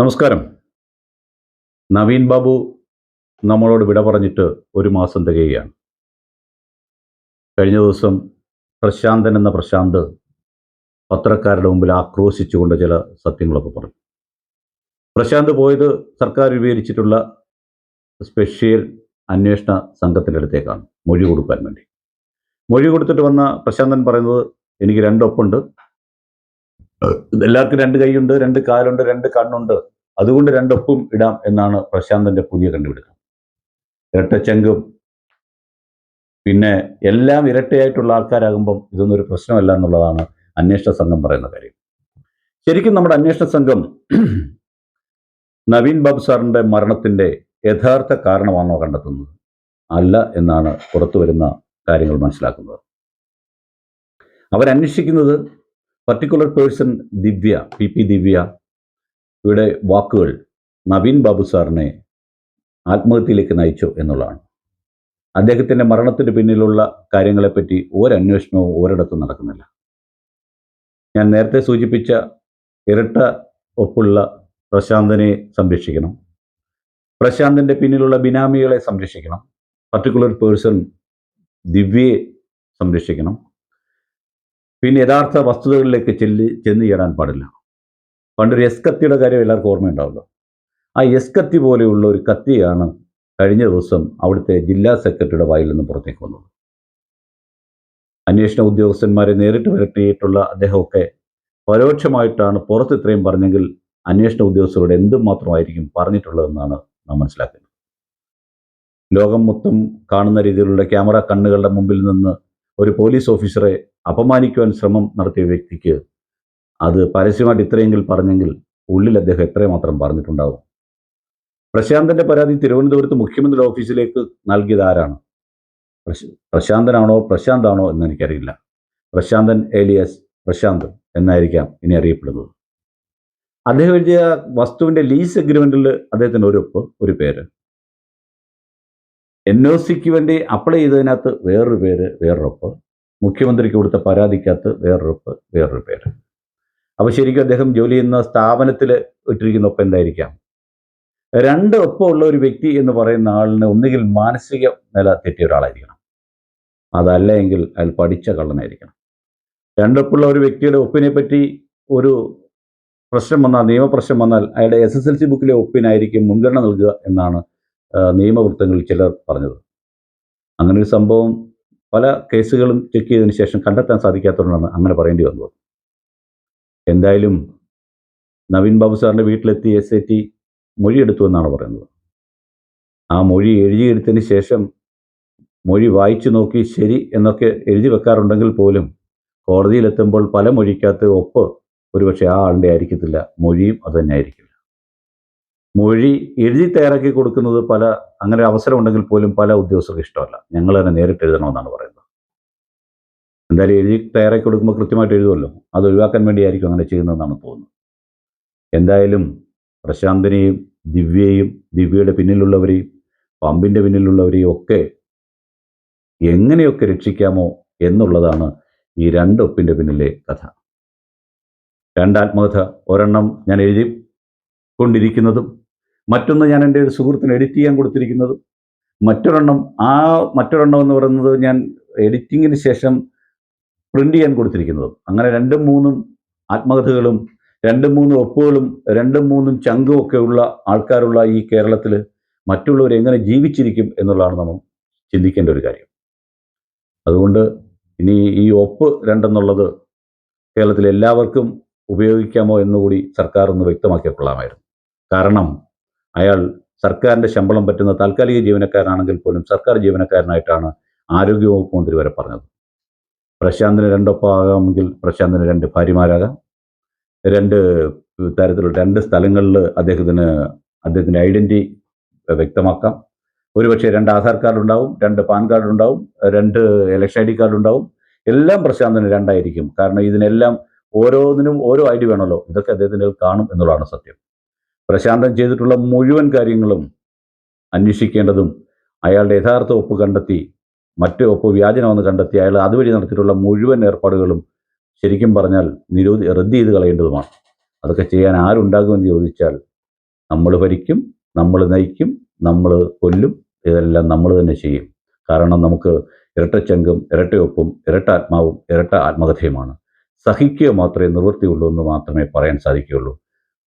നമസ്കാരം. നവീൻ ബാബു നമ്മളോട് വിട പറഞ്ഞിട്ട് ഒരു മാസം തികയുകയാണ്. കഴിഞ്ഞ ദിവസം പ്രശാന്തൻ എന്ന പ്രശാന്ത് പത്രക്കാരുടെ മുമ്പിൽ ആക്രോശിച്ചുകൊണ്ട് ചില സത്യങ്ങളൊക്കെ പറഞ്ഞു. പ്രശാന്ത് പോയത് സർക്കാർ രൂപീകരിച്ചിട്ടുള്ള സ്പെഷ്യൽ അന്വേഷണ സംഘത്തിന്റെ അടുത്തേക്കാണ് മൊഴി കൊടുക്കാൻ വേണ്ടി. മൊഴി കൊടുത്തിട്ട് വന്ന പ്രശാന്തൻ പറയുന്നത് എനിക്ക് രണ്ടൊപ്പുണ്ട്. എല്ലാവർക്കും രണ്ട് കൈയുണ്ട് രണ്ട് കാലുണ്ട് രണ്ട് കണ്ണുണ്ട്. അതുകൊണ്ട് രണ്ടൊപ്പും ഇടാം എന്നാണ് പ്രശാന്തന്റെ പുതിയ കണ്ടുപിടുത്തം. ഇരട്ടച്ചെങ്കും പിന്നെ എല്ലാം ഇരട്ടയായിട്ടുള്ള ആൾക്കാരാകുമ്പം ഇതൊന്നും ഒരു പ്രശ്നമല്ല എന്നുള്ളതാണ് അന്വേഷണ സംഘം പറയുന്ന കാര്യം. ശരിക്കും നമ്മുടെ അന്വേഷണ സംഘം നവീൻ ബാബു സാറിന്റെ മരണത്തിന്റെ യഥാർത്ഥ കാരണമാണോ കണ്ടെത്തുന്നത്? അല്ല എന്നാണ് പുറത്തു വരുന്ന കാര്യങ്ങൾ മനസ്സിലാക്കുന്നത്. അവരന്വേഷിക്കുന്നത് particular person Divya P P Divya യുടെ വാക്കുകൾ നവീൻ ബാബു സാറിനെ ആത്മഹത്യയിലേക്ക് നയിച്ചു എന്നുള്ളതാണ്. അദ്ദേഹത്തിന്റെ മരണത്തിന് പിന്നിലുള്ള കാര്യങ്ങളെപ്പറ്റി ഒരന്വേഷണവും ഒരിടത്തും നടക്കുന്നില്ല. ഞാൻ നേരത്തെ സൂചിപ്പിച്ച ഇരട്ട ഒപ്പുള്ള പ്രശാന്തനെ സംരക്ഷിക്കണം. പ്രശാന്തിന്റെ പിന്നിലുള്ള ബിനാമികളെ സംരക്ഷിക്കണം. പർട്ടിക്കുലർ പേഴ്സൺ ദിവ്യയെ സംരക്ഷിക്കണം. പിന്നെ യഥാർത്ഥ വസ്തുതകളിലേക്ക് ചെല്ലി ചെന്ന് ചേരാൻ പാടില്ല. പണ്ടൊരു എസ് കത്തിയുടെ കാര്യം എല്ലാവർക്കും ഓർമ്മയുണ്ടാവല്ലോ ആ എസ് കത്തി പോലെയുള്ള ഒരു കത്തിയാണ് കഴിഞ്ഞ ദിവസം അവിടുത്തെ ജില്ലാ സെക്രട്ടറിയുടെ വായിൽ നിന്ന് പുറത്തേക്ക് വന്നത്. അന്വേഷണ ഉദ്യോഗസ്ഥന്മാരെ നേരിട്ട് വരട്ടിയിട്ടുള്ള അദ്ദേഹമൊക്കെ പരോക്ഷമായിട്ടാണ് പുറത്ത് ഇത്രയും പറഞ്ഞെങ്കിൽ അന്വേഷണ ഉദ്യോഗസ്ഥരോട് എന്തുമാത്രമായിരിക്കും പറഞ്ഞിട്ടുള്ളതെന്നാണ് നാം മനസ്സിലാക്കുന്നത് ലോകം മൊത്തം കാണുന്ന രീതിയിലുള്ള ക്യാമറ കണ്ണുകളുടെ മുമ്പിൽ നിന്ന് ഒരു പോലീസ് ഓഫീസറെ അപമാനിക്കുവാൻ ശ്രമം നടത്തിയ വ്യക്തിക്ക് അത് പരസ്യമായിട്ട് ഇത്രയെങ്കിൽ പറഞ്ഞെങ്കിൽ ഉള്ളിൽ അദ്ദേഹം എത്രമാത്രം പറഞ്ഞിട്ടുണ്ടാവും. പ്രശാന്തന്റെ പരാതി തിരുവനന്തപുരത്ത് മുഖ്യമന്ത്രി ഓഫീസിലേക്ക് നൽകിയത് ആരാണ്? പ്രശാന്തനാണോ പ്രശാന്താണോ എന്ന് എനിക്കറിയില്ല പ്രശാന്തൻ ഏലിയസ് പ്രശാന്ത് എന്നായിരിക്കാം ഇനി അറിയപ്പെടുന്നത്. അദ്ദേഹം എഴുതിയ വസ്തുവിന്റെ ലീസ് അഗ്രിമെന്റിൽ അദ്ദേഹത്തിന് ഒരു ഒപ്പ് ഒരു പേര്. എൻ ഒ സിക്ക് വേണ്ടി അപ്ലൈ ചെയ്തതിനകത്ത് വേറൊരു പേര് വേറൊരൊപ്പ്. മുഖ്യമന്ത്രിക്ക് കൊടുത്ത പരാതിക്കകത്ത് വേറൊരുപ്പ് വേറൊരു പേര്. അപ്പോൾ ശരിക്കും അദ്ദേഹം ജോലി ചെയ്യുന്ന സ്ഥാപനത്തിൽ ഇട്ടിരിക്കുന്ന ഒപ്പം എന്തായിരിക്കാം? രണ്ട് ഒപ്പമുള്ള ഒരു വ്യക്തി എന്ന് പറയുന്ന ആളിന് ഒന്നുകിൽ മാനസിക നില തെറ്റിയ ഒരാളായിരിക്കണം. അതല്ല എങ്കിൽ അയാൾ പഠിച്ച കള്ളനായിരിക്കണം. രണ്ടൊപ്പുള്ള ഒരു വ്യക്തിയുടെ ഒപ്പിനെ പറ്റി ഒരു പ്രശ്നം വന്നാൽ നിയമപ്രശ്നം വന്നാൽ അയാളുടെ എസ് എസ് എൽ സി ബുക്കിലെ ഒപ്പിനായിരിക്കും മുൻഗണന നൽകുക എന്നാണ് നിയമവൃത്തങ്ങളിൽ ചിലർ പറഞ്ഞത്. അങ്ങനെ ഒരു സംഭവം പല കേസുകളും ചെക്ക് ചെയ്തതിന് ശേഷം കണ്ടെത്താൻ സാധിക്കാത്തതുകൊണ്ടാണ് അങ്ങനെ പറയേണ്ടി വന്നത്. എന്തായാലും നവീൻ ബാബു സാറിന്റെ വീട്ടിലെത്തി എസ് ഐ ടി മൊഴിയെടുത്തു എന്നാണ് പറയുന്നത്. ആ മൊഴി എഴുതിയെടുത്തതിന് ശേഷം മൊഴി വായിച്ചു നോക്കി ശരി എന്നൊക്കെ എഴുതി വെക്കാറുണ്ടെങ്കിൽ പോലും കോടതിയിലെത്തുമ്പോൾ പല മൊഴിക്കകത്ത് ഒപ്പ് ഒരുപക്ഷെ ആ ആളിന്റെ ആയിരിക്കത്തില്ല. മൊഴിയും അതുതന്നെ ആയിരിക്കും. മൊഴി എഴുതി തയ്യാറാക്കി കൊടുക്കുന്നത് പല അങ്ങനെ അവസരം ഉണ്ടെങ്കിൽ പോലും പല ഉദ്യോഗസ്ഥർക്ക് ഇഷ്ടമല്ല. ഞങ്ങൾ തന്നെ നേരിട്ട് എഴുതണമെന്നാണ് പറയുന്നത്. എന്തായാലും എഴുതി തയ്യാറാക്കി കൊടുക്കുമ്പോൾ കൃത്യമായിട്ട് എഴുതുമല്ലോ. അത് ഒഴിവാക്കാൻ വേണ്ടിയായിരിക്കും അങ്ങനെ ചെയ്യുന്നതെന്നാണ് തോന്നുന്നത്. എന്തായാലും പ്രശാന്തിനെയും ദിവ്യയെയും ദിവ്യയുടെ പിന്നിലുള്ളവരെയും പമ്പിന്റെ പിന്നിലുള്ളവരെയും ഒക്കെ എങ്ങനെയൊക്കെ രക്ഷിക്കാമോ എന്നുള്ളതാണ് ഈ രണ്ടൊപ്പിന്റെ പിന്നിലെ കഥ. രണ്ടാത്മകഥ ഒരെണ്ണം ഞാൻ എഴുതി കൊണ്ടിരിക്കുന്നതും മറ്റൊന്ന് ഞാൻ എന്റെ ഒരു സുഹൃത്തിന് എഡിറ്റ് ചെയ്യാൻ കൊടുത്തിരിക്കുന്നത്. മറ്റൊരെണ്ണം ആ മറ്റൊരെണ്ണം എന്ന് പറയുന്നത് ഞാൻ എഡിറ്റിങ്ങിന് ശേഷം പ്രിന്റ് ചെയ്യാൻ കൊടുത്തിരിക്കുന്നതും. അങ്ങനെ രണ്ടും മൂന്നും ആത്മകഥകളും രണ്ടും മൂന്നും ഒപ്പുകളും രണ്ടും മൂന്നും ചങ്കും ഒക്കെ ഉള്ള ആൾക്കാരുള്ള ഈ കേരളത്തിൽ മറ്റുള്ളവർ എങ്ങനെ ജീവിച്ചിരിക്കും എന്നുള്ളതാണ് നമ്മൾ ചിന്തിക്കേണ്ട ഒരു കാര്യം. അതുകൊണ്ട് ഇനി ഈ ഒപ്പ് രണ്ടെന്നുള്ളത് കേരളത്തിൽ എല്ലാവർക്കും ഉപയോഗിക്കാമോ എന്നുകൂടി സർക്കാർ ഒന്ന് വ്യക്തമാക്കിയ കൊള്ളാമായിരുന്നു കാരണം അയാൾ സർക്കാരിന്റെ ശമ്പളം പറ്റുന്ന താൽക്കാലിക ജീവനക്കാരനാണെങ്കിൽ പോലും സർക്കാർ ജീവനക്കാരനായിട്ടാണ് ആരോഗ്യവകുപ്പ് മന്ത്രി വരെ പറഞ്ഞത്. പ്രശാന്തിന് രണ്ടൊപ്പമാകാമെങ്കിൽ പ്രശാന്തിന് രണ്ട് ഭാര്യമാരാകാം. രണ്ട് തരത്തിലുള്ള രണ്ട് സ്ഥലങ്ങളിൽ അദ്ദേഹത്തിന് അദ്ദേഹത്തിന്റെ ഐഡന്റി വ്യക്തമാക്കാം. ഒരുപക്ഷെ രണ്ട് ആധാർ കാർഡ് ഉണ്ടാവും രണ്ട് പാൻ കാർഡ് ഉണ്ടാവും രണ്ട് ഇലക്ഷൻ ഐ ഡി കാർഡ് ഉണ്ടാവും. എല്ലാം പ്രശാന്തിന് രണ്ടായിരിക്കും. കാരണം ഇതിനെല്ലാം ഓരോന്നിനും ഓരോ ഐ ഡി വേണമല്ലോ. ഇതൊക്കെ അദ്ദേഹത്തിന്റെ കാണും എന്നുള്ളതാണ് സത്യം. പ്രശാന്തൻ ചെയ്തിട്ടുള്ള മുഴുവൻ കാര്യങ്ങളും അന്വേഷിക്കേണ്ടതും അയാളുടെ യഥാർത്ഥ ഒപ്പ് കണ്ടെത്തി മറ്റു ഒപ്പ് വ്യാജനമെന്ന് കണ്ടെത്തി അയാൾ അതുവഴി നടത്തിയിട്ടുള്ള മുഴുവൻ ഏർപ്പാടുകളും ശരിക്കും പറഞ്ഞാൽ നിരോധി റദ്ദ് ചെയ്ത് കളയേണ്ടതുമാണ്. അതൊക്കെ ചെയ്യാൻ ആരുണ്ടാകുമെന്ന് ചോദിച്ചാൽ നമ്മൾ ഭരിക്കും നമ്മൾ നയിക്കും നമ്മൾ കൊല്ലും ഇതെല്ലാം നമ്മൾ തന്നെ ചെയ്യും. കാരണം നമുക്ക് ഇരട്ടച്ചങ്കും ഇരട്ടയൊപ്പും ഇരട്ട ആത്മാവും ഇരട്ട ആത്മകഥയുമാണ്. സഹിക്കുക മാത്രമേ നിവൃത്തിയുള്ളൂ എന്ന് മാത്രമേ പറയാൻ സാധിക്കുകയുള്ളൂ.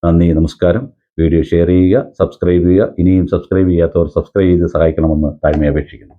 നന്ദി നമസ്കാരം. വീഡിയോ ഷെയർ ചെയ്യുക സബ്സ്ക്രൈബ് ചെയ്യുക. ഇനിയും സബ്സ്ക്രൈബ് ചെയ്യാത്തവർ സബ്സ്ക്രൈബ് ചെയ്ത് സഹായിക്കണമെന്ന് താഴ്മയെ അപേക്ഷിക്കുന്നു.